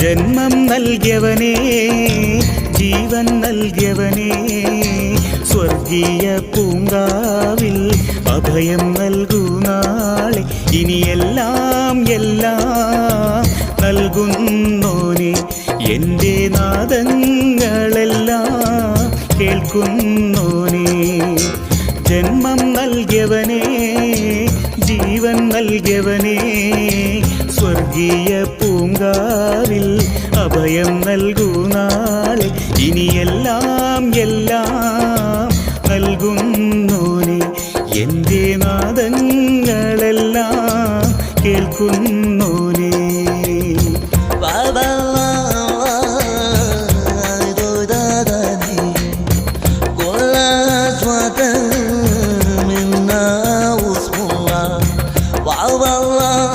ജന്മം നൽകിയവനേ ജീവൻ നൽകിയവനേ സ്വർഗീയ പൂങ്കാവിൽ അഭയം നൽകൂ നാളെ. ഇനിയെല്ലാം എല്ലാം നൽകുന്നോനെ എന്റെ നാദങ്ങളെല്ലാം കേൾക്കുന്നോനെ. ജന്മം നൽകിയവനേ ജീവൻ നൽകിയവനേ നൽകിയ പൂങ്കാവിൽ അഭയം നൽകൂ നാളെ. ഇനിയെല്ലാം എല്ലാം നൽകുന്നോനെ എന്റെ നാദങ്ങളെല്ലാം കേൾക്കുന്നോനെ Oh, oh, oh.